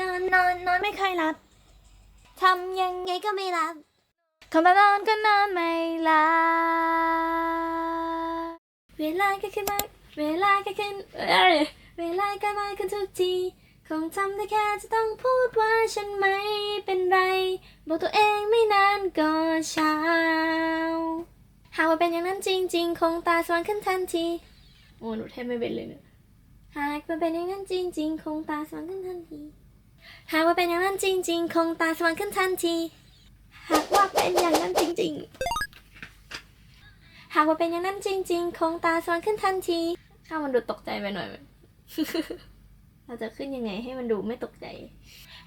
นอนนอนนอนไม่ค่อยหลับทำยังไงก็ไม่หลับคำว่านอนก็นอนไม่หลับเวลาก็ขึ้นมาเวลาก็ขึ้นเอ้ยเวลาก็มาขึ้นทุกทีคงทำได้แค่จะต้องพูดว่าฉันไม่เป็นไร บอกตัวเองไม่นานก็เช้า หากว่าเป็นอย่างนั้นจริง ๆ คงตาสว่างขึ้นทันที โอ้หนูแทบไม่เป็นเลยเนี่ยหากว่าเป็นอย่างนั้นจริง ๆ คงตาสว่างขึ้นทันที หากว่าเป็นอย่างนั้นจริง ๆ คงตาสว่างขึ้นทันที หากว่าเป็นอย่างนั้นจริง ๆ หากว่าเป็นอย่างนั้นจริง ๆ คงตาสว่างขึ้นทันที ข้ามันดูตกใจไปหน่อยไหมเราจะขึ้นยังไงให้มันดูไม่ตกใจ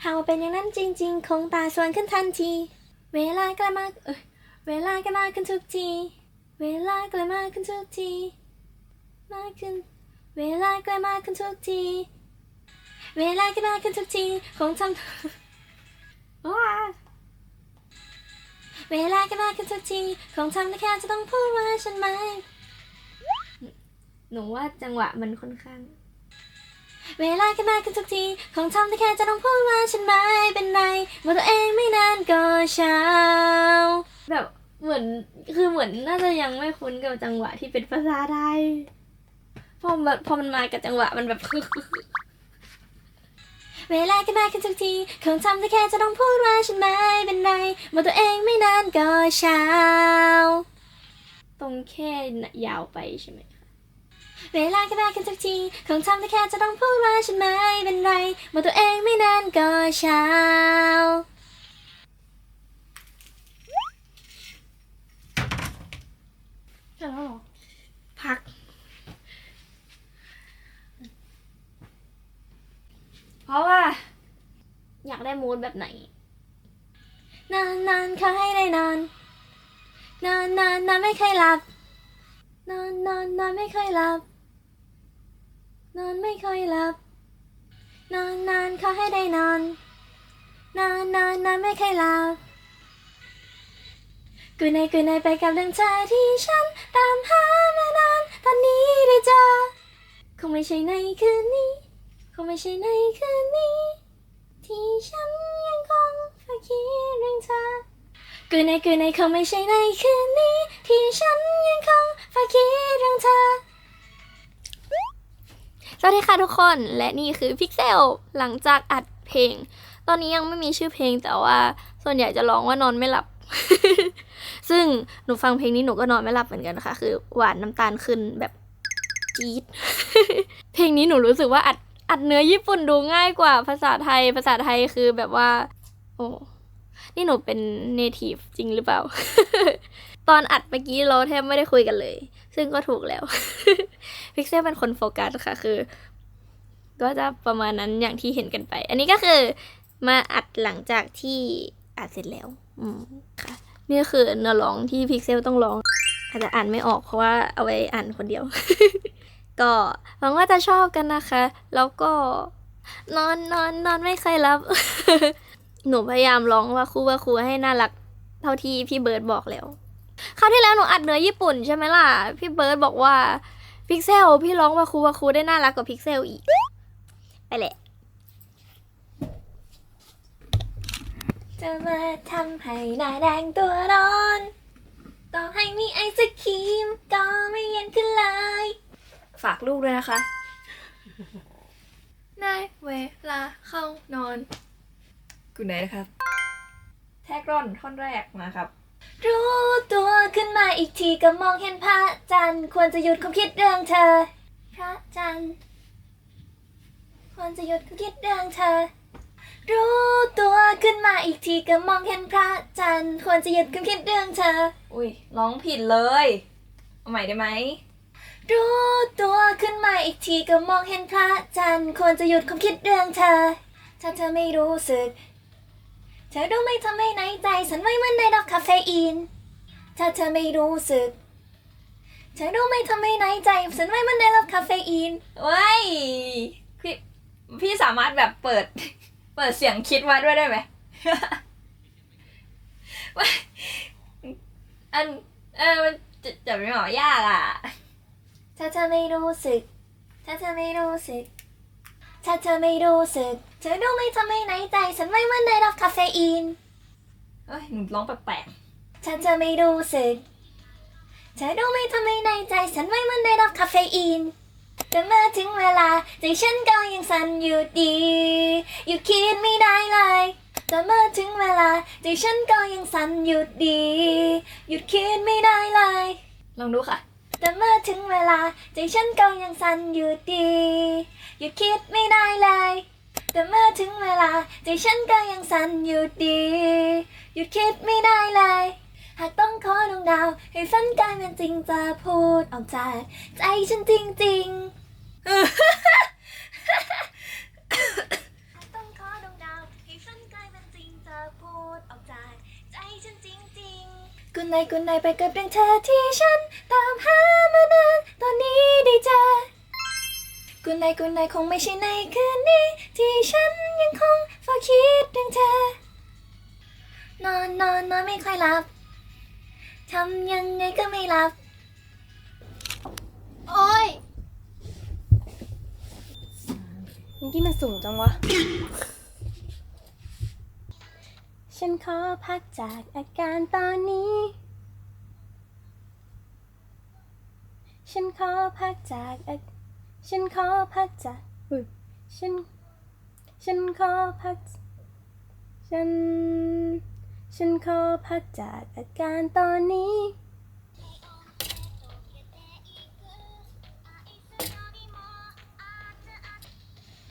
หากว่าเป็นอย่างนั้นจริง ๆ คงตาสว่างขึ้นทันที เวลาใกล้มากเอ้ย เวลาใกล้มากขึ้นทุกที เวลาใกล้มากขึ้นทุกที มากขึ้น เวลาใกล้มากขึ้นทุกที เวลากล้มาขึ้นทุกทีคงทำว้าเวลากล้มาขึ้นทุกทีคงทำได้แค่จะต้องพูดว่าฉันไหมหนูว่าจังหวะมันค่อนข้าง เวลากล้มาขึ้นทุกทีคงทำได้แค่จะต้องพูดว่าฉันไหมเป็นไรบอกตัวเองไม่นานก็เช้าแบบเหมือนคือเหมือนน่าจะยังไม่คุ้นกับจังหวะที่เป็นภาษาไทยพอมันพอมันมากับจังหวะมันแบบ เวลาใกล้มากขึ้นทุกทีคงทำได้แค่จะต้องพูดว่าฉันไม่เป็นไรบอกตัวเองไม่นานก็เช้า ตรงแค่ยาวไปใช่ไหมคะเวลาใกล้มากขึ้นทุกทีคงทำได้แค่จะต้องพูดว่าฉันไม่เป็นไรบอกตัวเองไม่นานก็เช้าเสร็จแล้วเหรอพัก เพราะว่า อยากได้มูดแบบไหน นานนานๆขอให้ได้นอนนานนานนอนไม่เคยหลับนอนนอนนอนไม่เคยหลับ นอนไม่เคยหลับ นานนานขอให้ได้นอนนานนานนอนไม่เคยหลับกูในกูในไปกับเรื่องเธอที่ฉันตามหามานานตอนนี้ได้เจอคงไม่ใช่ในคืนนี้ งไม่ใช่ในคืนนี้ ที่ฉันยังคงฝ้าคิดเรื่องเธอกูในกูในคงไม่ใช่ในคืนนี้ ที่ฉันยังคงฝ้าคิดเรื่องเธอ สวัสดีค่ะทุกคนและนี่คือพิกเซลหลังจากอัดเพลง ตอนนี้ยังไม่มีชื่อเพลงแต่ว่าส่วนใหญ่จะร้องว่านอนไม่หลับ ซึ่งหนูฟังเพลงนี้หนูก็นอนไม่หลับเหมือนกันนะคะคือหวานน้ำตาลขึ้นแบบจี๊ด เพลงนี้หนูรู้สึกว่าอัด อัดเนื้อญี่ปุ่นดูง่ายกว่าภาษาไทย ภาษาไทยคือแบบว่า โอ้ นี่หนูเป็นเนทีฟจริงหรือเปล่า ตอนอัดเมื่อกี้เราแทบไม่ได้คุยกันเลย ซึ่งก็ถูกแล้ว พิกเซลเป็นคนโฟกัสค่ะ คือ ก็จะประมาณนั้นอย่างที่เห็นกันไป อันนี้ก็คือมาอัดหลังจากที่อัดเสร็จแล้ว อืมค่ะ นี่คือเนื้อร้องที่พิกเซลต้องร้อง อาจจะอ่านไม่ออกเพราะว่าเอาไว้อ่านคนเดียว ก็หวังว่าจะชอบกันนะคะ แล้วก็นอนนอนนอนไม่เคยรับ หนูพยายามร้องว่าครูว่าครูให้น่ารัก เท่าที่พี่เบิร์ดบอกแล้วคราวที่แล้วหนูอัดเนื้อญี่ปุ่นใช่ไหมล่ะ พี่เบิร์ดบอกว่าพิกเซลพี่ร้องว่าครูว่าครูได้น่ารักกว่าพิกเซลอีก ไปแหละจะมาทำให้หน้าแดงตัวร้อน ต่อให้มีไอศครีมก็ไม่เย็นขึ้นเลย ฝากลูกด้วยนะคะได้เวลาเข้านอนกูไหนนะครับ แท็กร่อนท่อนแรกมาครับ รู้ตัวขึ้นมาอีกทีก็มองเห็นพระจันทร์ควรจะหยุดความคิดเรื่องเธอ พระจันทร์ควรจะหยุดความคิดเรื่องเธอ รู้ตัวขึ้นมาอีกทีก็มองเห็นพระจันทร์ควรจะหยุดความคิดเรื่องเธอ อุ้ยร้องผิดเลย เอาใหม่ได้ไหม รู้ตัวขึ้นมาอีกทีก็มองเห็นพระจันทร์ควรจะหยุดความคิดเรื่องเธอ ถ้าเธอไม่รู้สึก เธอรู้ไหมทำให้ในใจสั่นไหวเหมือนในดอกคาเฟอีน ถ้าเธอไม่รู้สึก เธอรู้ไหมทำให้ในใจสั่นไหวเหมือนในดอกคาเฟอีนว้ายพี่พี่สามารถแบบเปิด เปิดเสียงคิดมาด้วยได้ไหมว้าอันเออมันจะจะไม่หมอยากอะ ถ้าเธอไม่รู้สึก ถ้าเธอไม่รู้สึก ถ้าเธอไม่รู้สึก เธอรู้ไหมทำไมในใจ ฉันไม่เหมันได้รับคาเฟอีนเอ้ยหนูร้องแปลกฉันจะไม่รู้สึก เธอรู้ไหมทำไมในใจ ฉันไม่เหมันได้รับคาเฟอีนแต่เมื่อถึงเวลาใจฉันก็ยังสั่นอยู่ดีหยุดคิดไม่ได้เลยแต่เมื่อถึงเวลาใจฉันก็ยังสั่นอยู่ดี หยุดคิดไม่ได้เลยๆลองดูค่ะ แต่เมื่อถึงเวลาใจฉันก็ยังสั่นอยู่ดีหยุดคิดไม่ได้เลย แต่เมื่อถึงเวลาใจฉันก็ยังสั่นอยู่ดีหยุดคิดไม่ได้เลย หากต้องขอดวงดาว ให้ฝันกลายเป็นจริงจะพูดออกจากใจฉันจริงๆ กุนไหนกุนไหนไปกับเรื่องเธอที่ฉันตามหามานานตอนนี้ได้เจอกุนไหนกุนไหนคงไม่ใช่ในคืนนี้ ที่ฉันยังคงเฝ้าคิดถึงเธอ นอนนอนนอนไม่ค่อยหลับทำยังไงก็ไม่หลับ โอ้ยเมื่อกี้มันสูงจังวะ ฉันขอพักจากอาการตอนนี้ ฉันขอพักจากฉันขอพักจากฉัน ฉันขอพัก ฉัน ฉันขอพักจากอาการตอนนี้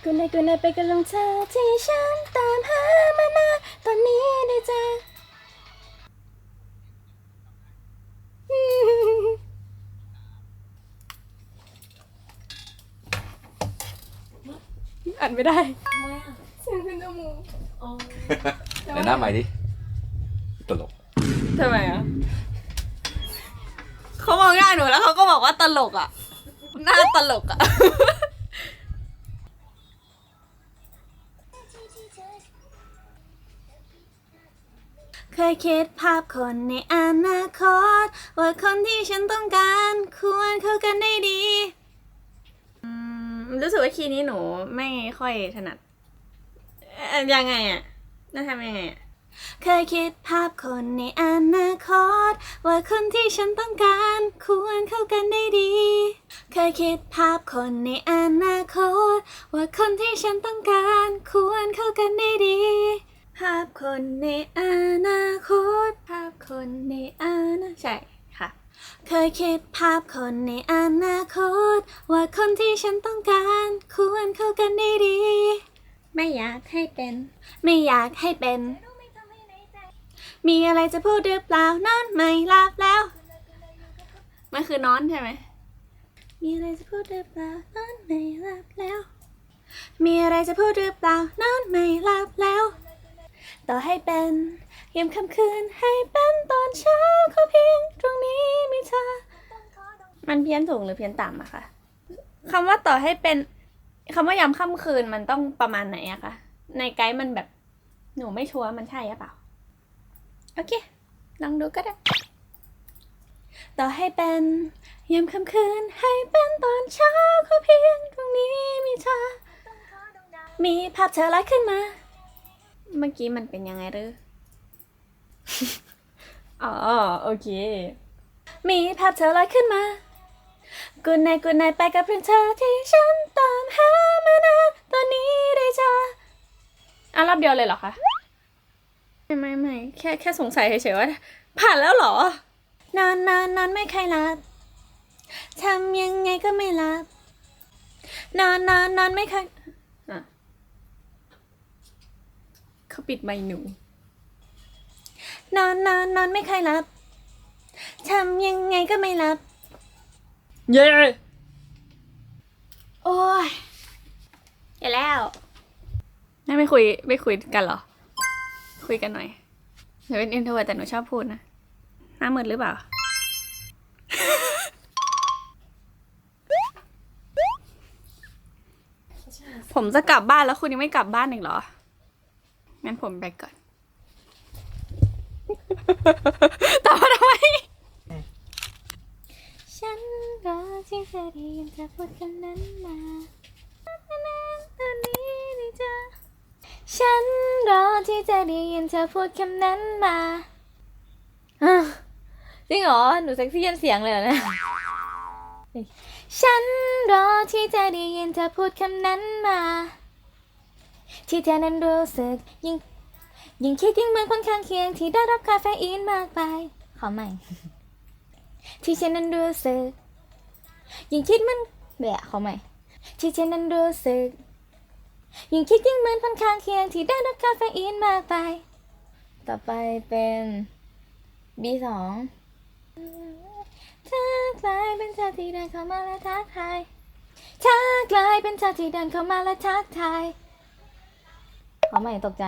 กูในกูในไปกับลงเธอที่ฉันตามหามานานตอนนี้ได้เจออัดไม่ได้แต่หน้าใหม่ดิ ตลก ทำไมอะเขามองหน้าหนูแล้วเขาก็บอกว่าตลกอะ หน้าตลกอะ เคยคิดภาพคนในอนาคต ว่าคนที่ฉันต้องการควรเข้ากันได้ดีรู้สึกว่าคีย์นี้หนูไม่ค่อยถนัดเอ่อยังไงอะน่าทำยังไงอะเคยคิดภาพคนในอนาคต ว่าคนที่ฉันต้องการควรเข้ากันได้ดี เคยคิดภาพคนในอนาคต ว่าคนที่ฉันต้องการควรเข้ากันได้ดี ภาพคนในอนาคต ภาพคนในอนาใช่ค่ะ เคยคิดภาพคนในอนาคต ว่าคนที่ฉันต้องการควรเข้ากันได้ดี ไม่อยากให้เป็น ไม่อยากให้เป็น มีอะไรจะพูดหรือเปล่านอนไม่หลับแล้ว มันคือนอนใช่ไหม มีอะไรจะพูดหรือเปล่านอนไม่หลับแล้ว มีอะไรจะพูดหรือเปล่านอนไม่หลับแล้ว ต่อให้เป็นยามค่ำคืนให้เป็นตอนเช้าก็เพียงตรงนี้มีเธอ มันเพี้ยนสูงหรือเพี้ยนต่ำอะคะคำว่าต่อให้เป็นคำว่ายามค่ำคืนมันต้องประมาณไหนอะคะในไกด์มันแบบหนูไม่ชัวร์มันใช่หรือเปล่า โอเค ลองดูก็ได้ ต่อให้เป็นยามค่ำคืนให้เป็นตอนเช้าก็เพียงตรงนี้มีเธอ มีภาพเธอลอยขึ้นมา เมื่อกี้มันเป็นยังไงหรือ อ๋อ โอเค มีภาพเธอลอยขึ้นมากูนายกูนายไปกับเพื่อนเธอที่ฉันตามหามานานตอนนี้ได้เจออะรอบเดียวเลยเหรอคะไม่ไม่ไม่แค่แค่สงสัยเฉยๆว่า ผ่านแล้วเหรอ นอนนอนนอนไม่เคยหลับทำยังไงก็ไม่หลับ นอนนอนนอนไม่เคย เขา ปิดไมค์หนู นอนนอนนอนไม่เคยหลับทำยังไงก็ไม่หลับ เย้โอ้ยเห็นแล้วน่าไม่คุยไม่คุยกันเหรอ คุยกันหน่อยหนูเป็นอินโทรเวิร์แต่หนูชอบพูดนะหน้ามืดหรือเปล่า ผมจะกลับบ้านแล้วคุณยังไม่กลับบ้านอีกเหรอ งั้นผมไปก่อน ต่ว่าทำไมฉันรอที่จะได้ยินเธอพูดคำนั้นมาตอนนี้ได้เจอฉันรอที่จะได้ยินเธอพูดคำนั้นมาอะจริงเหรอ หนูเซ็กซี่ยันเสียงเลยเหรอเนี่ยฉันรอที่จะได้ยินเธอพูดคำนั้นมา ที่เธอนั้นรู้สึกยิ่งยิ่งคิดยิ่งเหมือนคนข้างเคียง ที่ได้รับคาเฟอีนมากไป ขอใหม่ ที่ฉันนั้นรู้สึกยิ่งคิดมันแบะขอใหม่ ที่ฉันนั้นรู้สึกยิ่งคิดยิ่งเหมือนคนข้างเคียง ที่ได้รับคาเฟอีนมากไป ต่อไปเป็น B2 ถ้ากลายเป็นเธอที่เดินเข้ามาและทักทายถ้ากลายเป็นเธอที่เดินเข้ามาและทักทาย ขอใหม่ตกใจ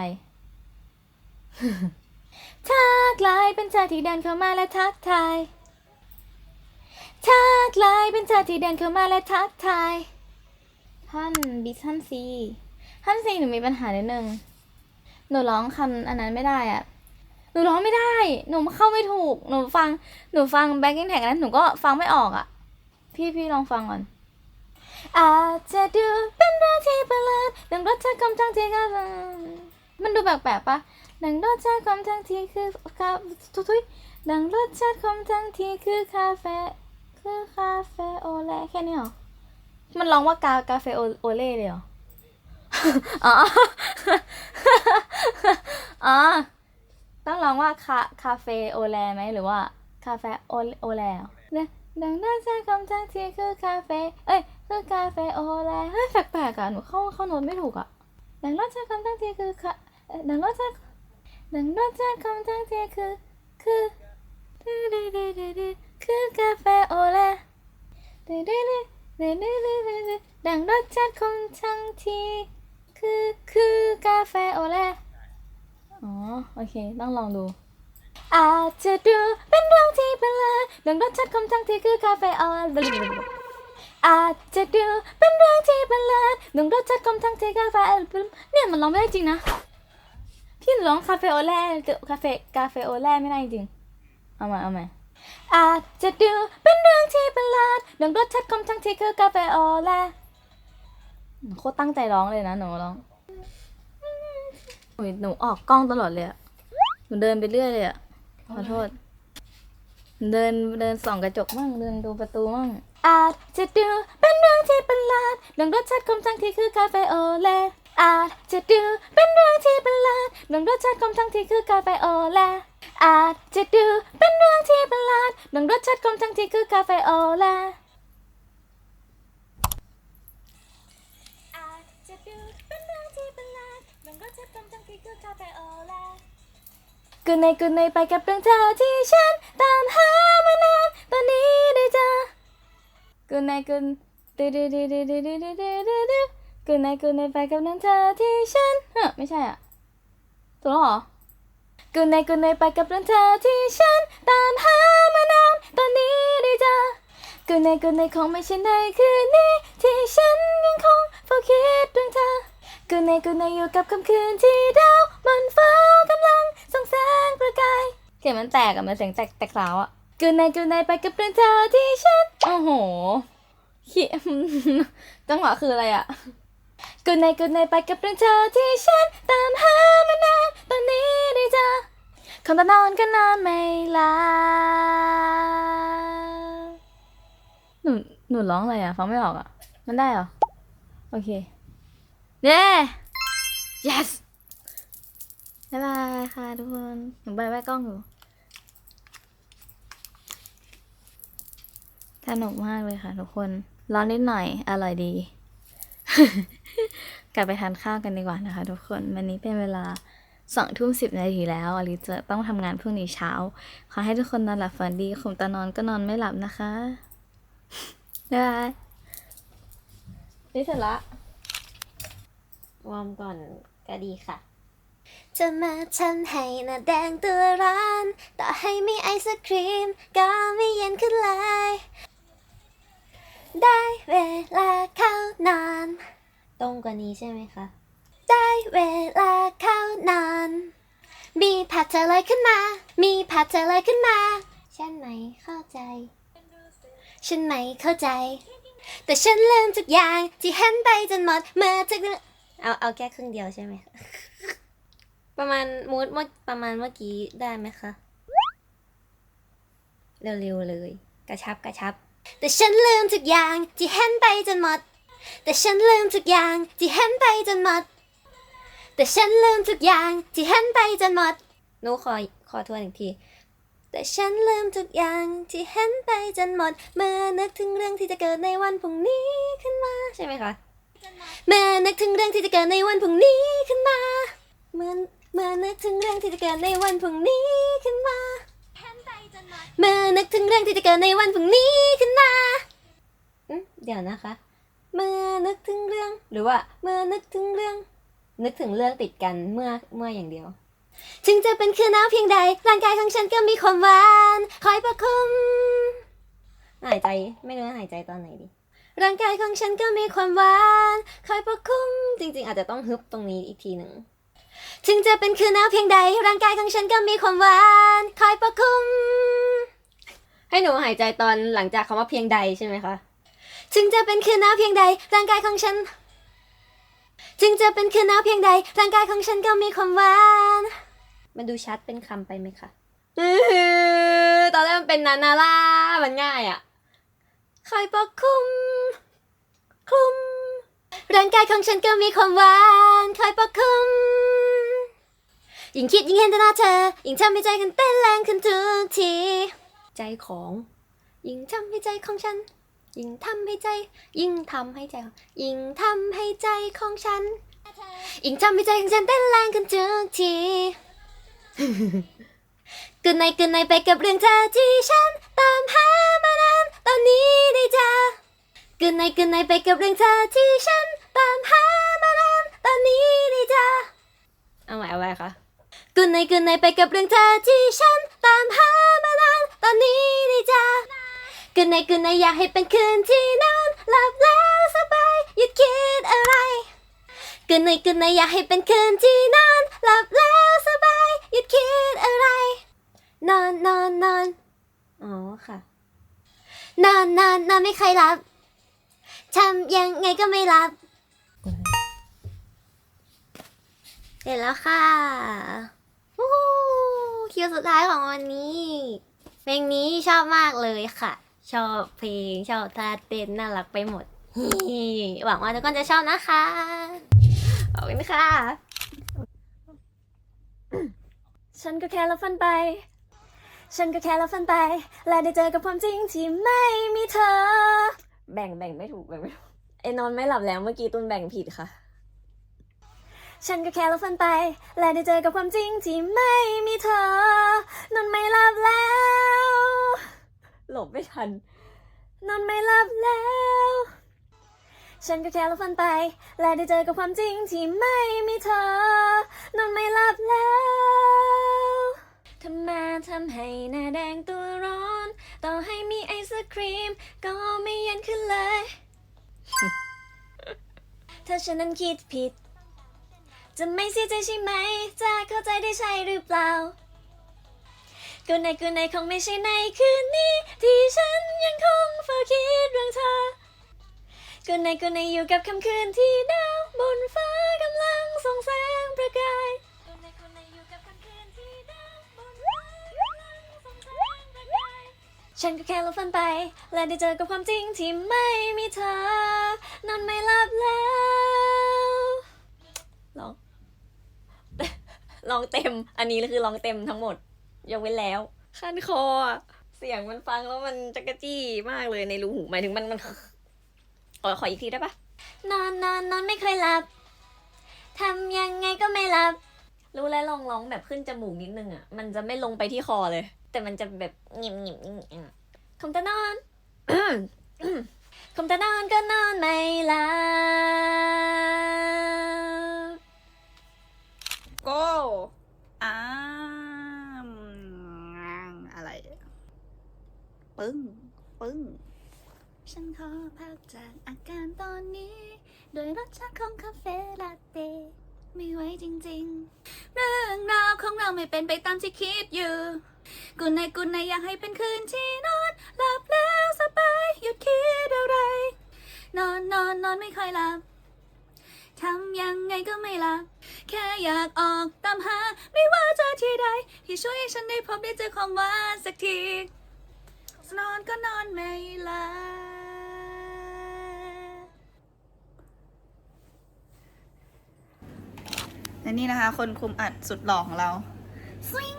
ถ้ากลายเป็นเธอที่เดินเข้ามาและทักทายถ้ากลายเป็นเธอที่เดินเข้ามาและทักทายท่อนบิท่อนซีท่อนซีหนูมีปัญหานิดนึงหนูร้องคำอันนั้นไม่ได้อะหนูร้องไม่ได้ หนูเข้าไม่ถูก หนูฟัง หนูฟังแบ็กกิ้งแท็กนั้นหนูก็ฟังไม่ออกอะ พี่พี่ลองฟังก่อน อาจจะดู เรื่องที่ประหลาดดังรสชาติของทั้งที่ก็มันดูแปลกๆปะดังรสชาติของทั้งที่คือคาทุยดังรสชาติของทั้งที่คือคาเฟ่คือคาเฟ่โอเล่แค่นี้เหรอ มันร้องว่ากากาเฟโอโอเล่เลยเหรอ อ๋อ อ๋อ ต้องร้องว่าคาคาเฟโอแลไหมหรือว่าคาเฟโอโอแลเหรอเนี่ย ดังนั้นใช้คำทั้งทีคือคาเฟ่เอ้ย คือคาเฟ่โอเลเฮ้ยแปลกๆอะหนูเข้าเข้าโน้ตไม่ถูกอะดังนั้นใช้คำทั้งทีคือคาดังนั้นใช้ดังนั้นใช้คำทั้งทีคือ คือดืดดืดดืดคือคาเฟ่โอเลดืดดืดดืดดืดดืดดังรสชาติของทั้งที คือคือคาเฟ่โอเลอ๋อ โอเค ต้องลองดู อาจจะดูเป็นเรื่องที่ประหลาดดังรสชาติของทั้งที่คือคาเฟออนอาจจะดูเป็นเรื่องที่ประหลาดดังรสชาติของทั้งที่กาแฟออนเนี่ยมันร้องไม่ได้จริงนะ พี่ร้องคาเฟโอแล่คาเฟกาเฟโอแล่ไม่ได้จริง เอามาเอามาอาจจะดูเป็นเรื่องที่ประหลาดดังรสชาติของทั้งที่คือกาแฟโอแล่โคตรตั้งใจร้องเลยนะหนูร้องโอ้ยหนูออกกล้องตลอดเลยอะหนูเดินไปเรื่อยเลยอะ ขอโทษ เดินเดินส่องกระจกมั่งเดินดูประตูมั่งอาจจะดูเป็นเรื่องที่ประหลาดดังรสชาติของทั้งที่คือกาแฟโอเล่อาจจะดูเป็นเรื่องที่ประหลาดดังรสชาติของทั้งที่คือกาแฟโอเล่อาจจะดูเป็นเรื่องที่ประหลาดดังรสชาติของทั้งที่คือกาแฟโอเล่ กูในกูในไปกับเรื่องเธอที่ฉันตามหามานานตอนนี้ได้เจอกูในกูดูดูดูดูดูดูดูดูดูดูกูในกูในไปกับเรื่องเธอที่ฉันเฮ้ไม่ใช่อะถูกแล้วเหรอกูในกูในไปกับเรื่องเธอที่ฉันตามหามานานตอนนี้ได้เจอกูในกูในคงไม่ใช่ในคืนนี้ที่ฉันยังคงเฝ้าคิดเรื่องเธอกูในกูในอยู่กับค่ำคืนที่ดาวบนฟ้ากำลัง แสงประกายเสียงมันแตกอะมันเสียงแตกแตกสาวอะกูในกูในไปกับเรื่องเธอที่ฉัน โอ้โหขี้จังหวะคืออะไรอะกูในกูในไปกับเรื่องเธอที่ฉัน ตามหามานานตอนนี้ได้เจอคงตานอนก็นอนไม่หลับหนูหนูร้องอะไรอะฟังไม่ออกอะมันได้เหรอ โอเค เย้ yes บ๊ายบายค่ะทุกคนหนูบายบายกล้องอยู่สนุกมากเลยค่ะทุกคน ร้อนนิดหน่อย อร่อยดี กลับไปทานข้าวกันดีกว่านะคะ ทุกคน วันนี้เป็นเวลาสองทุ่มสิบนาทีแล้วอลิจะต้องทำงานพรุ่งนี้เช้า ขอให้ทุกคนนอนหลับฝันดีขุมตานอนก็นอนไม่หลับนะคะบ๊ายบายนี่เสร็จละวอร์มก่อนก็ดีค่ะ จะมาทำให้หน้าแดงตัวร้อน ต่อให้ไม่ไอศครีม ก็ไม่เย็นขึ้นเลย ได้เวลาเข้านอน ตรงกว่านี้ใช่ไหมคะ ได้เวลาเข้านอน มีผัดเธอเลยขึ้นมา มีผัดเธอเลยขึ้นมา ฉันไม่เข้าใจ ฉันไม่เข้าใจ แต่ฉันลืมทุกอย่างที่เห็นไปจนหมดเมื่อเธอเอาเอาแค่ครึ่งเดียวใช่ไหมคะ ประมาณมูดเมื่อประมาณเมื่อกี้ได้ไหมคะ เร็วๆเลย กระชับกระชับ แต่ฉันลืมทุกอย่างที่เห็นไปจนหมด แต่ฉันลืมทุกอย่างที่เห็นไปจนหมด แต่ฉันลืมทุกอย่างที่เห็นไปจนหมดหนูขอขอทวนอีกที แต่ฉันลืมทุกอย่างที่เห็นไปจนหมด เมื่อนึกถึงเรื่องที่จะเกิดในวันพรุ่งนี้ขึ้นมาใช่ไหมคะ เมื่อนึกถึงเรื่องที่จะเกิดในวันพรุ่งนี้ขึ้นมาเมื่อ เมื่อนึกถึงเรื่องที่จะเกิดในวันพรุ่งนี้ขึ้นมา เมื่อนึกถึงเรื่องที่จะเกิดในวันพรุ่งนี้ขึ้นมาเดี๋ยวนะคะ เมื่อนึกถึงเรื่อง หรือว่า เมื่อนึกถึงเรื่อง นึกถึงเรื่องติดกันเมื่อเมื่ออย่างเดียว ถึงจะเป็นคืนหนาวเพียงใด ร่างกายของฉันก็มีความหวานคอยประคุมหายใจไม่รู้หายใจตอนไหนดีร่างกายของฉันก็มีความหวานคอยประคุมจริง ๆ อาจจะต้องฮึบตรงนี้อีกทีหนึ่ง ถึงจะเป็นคืนหนาวเพียงใด ร่างกายของฉันก็มีความหวานคอยประคุม ให้หนูหายใจตอนหลังจากคำว่าเพียงใดใช่ไหมคะ ถึงจะเป็นคืนหนาวเพียงใด ร่างกายของฉัน ถึงจะเป็นคืนหนาวเพียงใด ร่างกายของฉันก็มีความหวาน มันดูชัดเป็นคำไปไหมคะอื้อหือตอนแรกมันเป็นนานาล่ามันง่ายอะคอยปกคลุม คลุม ร่างกายของฉันก็มีความหวานคอยปกคลุม ยิ่งคิดยิ่งเห็นแต่หน้าเธอ ยิ่งทำให้ใจกันเต้นแรงขึ้นทุกที ใจของ ยิ่งทำให้ใจของฉัน ยิ่งทำให้ใจ ยิ่งทำให้ใจ ยิ่งทำให้ใจของฉัน ยิ่งทำให้ใจของฉันเต้นแรงขึ้นทุกที good night good night ไปกับเรื่องเธอที่ฉันตามหามานานตอนนี้ได้เจอ good night good night ไปกับเรื่องเธอที่ฉันตามหามานานตอนนี้ได้เจอเอาใหม่เอาไว้ค่ะ good night good night ไปกับเรื่องเธอที่ฉันตามหามานานตอนนี้ได้เจอ good night good night อยากให้เป็นคืนที่นอนหลับแล้วสบายหยุดคิดอะไร good night good night อยากให้เป็นคืนที่นอนหลับแล้วสบายหยุดคิดอะไร นอนนอนนอนอ๋อค่ะ นอนนอนนอนไม่เคยหลับทำยังไงก็ไม่หลับ เสร็จแล้วค่ะวู้ฮู้ คิวสุดท้ายของวันนี้ เพลงนี้ชอบมากเลยค่ะ ชอบเพลงชอบท่าเต้นน่ารักไปหมดฮิหวังว่าทุกคนจะชอบนะคะขอบคุณค่ะ ฉันก็แค่ละฝันไป ฉันก็แค่ละฝันไป และได้เจอกับความจริงที่ไม่มีเธอ แบ่งแบ่งไม่ถูกแบ่งไม่ถูกไอ้นอนไม่หลับแล้วเมื่อกี้ตุนแบ่งผิดค่ะ ฉันก็แค่ละฝันไป และได้เจอกับความจริงที่ไม่มีเธอนอนไม่หลับแล้ว หลบไม่ทัน นอนไม่หลับแล้ว ฉันก็แค่ละฝันไป และได้เจอกับความจริงที่ไม่มีเธอนอนไม่หลับแล้วทำมาทำให้หน้าแดงตัวร้อน ต่อให้มีไอศครีม ก็ไม่เย็นขึ้นเลย ถ้าฉันนั้นคิดผิด จะไม่เสียใจใช่ไหม จะเข้าใจได้ใช่หรือเปล่ากูในกูในคงไม่ใช่ในคืนนี้ ที่ฉันยังคงเฝ้าคิดเรื่องเธอกูในกูในอยู่กับค่ำคืนที่ดาวบนฟ้ากำลังส่องแสงประกายกูในกูในอยู่กับค่ำคืนที่ดาวบนฟ้ากำลังส่องแสงประกายฉันก็แค่หลับฝันไป และได้เจอกับความจริงที่ไม่มีเธอนอนไม่หลับแล้วร้อง ลองเต็ม อันนี้คือลองเต็มทั้งหมด ยกเว้นแล้วคันคออะเสียงมันฟังแล้วมันจักระจี้มากเลยในรูหูหมายถึงมันมันขอขออีกทีได้ปะนอนนอนนอนไม่เคยหลับทำยังไงก็ไม่หลับ รู้แล้วลองร้องแบบขึ้นจมูกนิดนึงอะ มันจะไม่ลงไปที่คอเลย แต่มันจะแบบหงิบหงิบหงิบหงิบคงจะนอนคงจะนอนก็นอนไม่หลับ โก้อ้าอะไรปึ้งปึ้งฉันขอพักจากอาการตอนนี้ โดยรสชาติของคาเฟ่ลาเต้ไม่ไหวจริงๆ เรื่องราวของเราไม่เป็นไปตามที่คิดอยู่ กุนในกุนในอยากให้เป็นคืนที่นอนหลับแล้วสบายหยุดคิดอะไร นอนนอนนอนไม่ค่อยหลับทำยังไงก็ไม่รัก แค่อยากออกตามหา ไม่ว่าจะที่ใด ที่ช่วยให้ฉันได้พบได้เจอความหวานสักทีนอนก็นอนไม่หลับและนี่นะคะ คนคุมอัดสุดหล่อของเราสวิง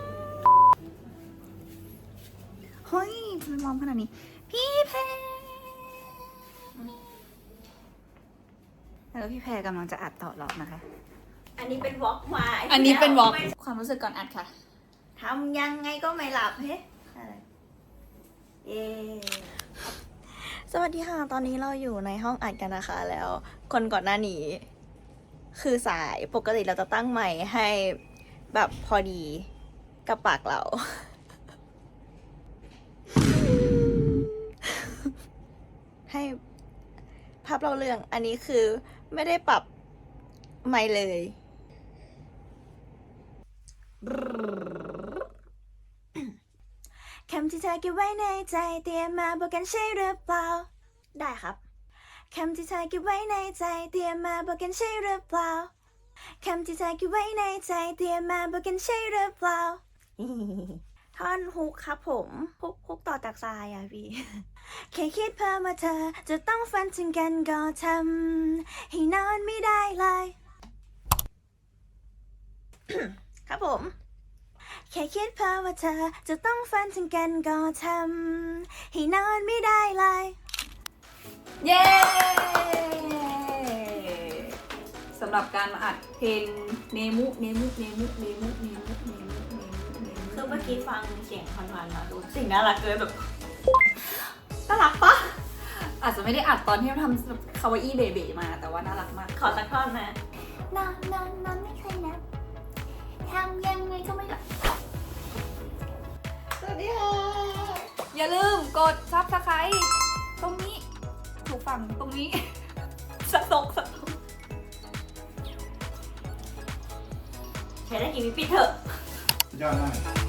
เฮ้ยทำไมมองขนาดนี้ พี่เพรแล้วพี่แพรกำลังจะอัดต่อหรอกนะคะ อันนี้เป็นวอล์กมาอันนี้เป็นวอล์กความรู้สึกก่อนอัดค่ะทำยังไงก็ไม่หลับเฮ้เย้สวัสดีค่ะ ตอนนี้เราอยู่ในห้องอัดกันนะคะ แล้วคนก่อนหน้านี้ คือสายปกติเราจะตั้งใหม่ให้แบบพอดีกับปากเรา ให้ภาพเราเรื่องอันนี้คือไม่ได้ปรับไม่เลย คำที่เธอเก็บไว้ในใจเตรียมมาบอกกันใช่หรือเปล่า ได้ครับ คำที่เธอเก็บไว้ในใจเตรียมมาบอกกันใช่หรือเปล่า คำที่เธอเก็บไว้ในใจเตรียมมาบอกกันใช่หรือเปล่า ท่อนฮุกครับผมฮุกฮุกต่อจากทรายอะพี่ แค่คิดเพิ่มว่าเธอ จะต้องฝันถึงกันก็ทำให้นอนไม่ได้เลย ครับผม แค่คิดเพ้อว่าเธอจะต้องฝันถึงกันก็ทำให้นอนไม่ได้เลย เย้สำหรับการมาอัดเพลงเนมุเนมุเนมุเนมุเนมุเนมุเนมุเนมุคือเมื่อกี้ฟังเสียงผ่านๆมาดูสิ่งน่ารักเลยแบบน่ารักปะอาจจะไม่ได้อัดตอนที่เราทำคาวาอี้เบบีมาแต่ว่าน่ารักมาก ขอสักท่อนนะนอนนอนนอนไม่เคยนับ ทำยังไงก็ไม่หลับสวัสดีค่ะ อย่าลืมกดซับสไครต์ตรงนี้ ถูกฝั่งตรงนี้ สะตกสะตกใช้ได้กี่วิปิดเถอะ ยอดมาก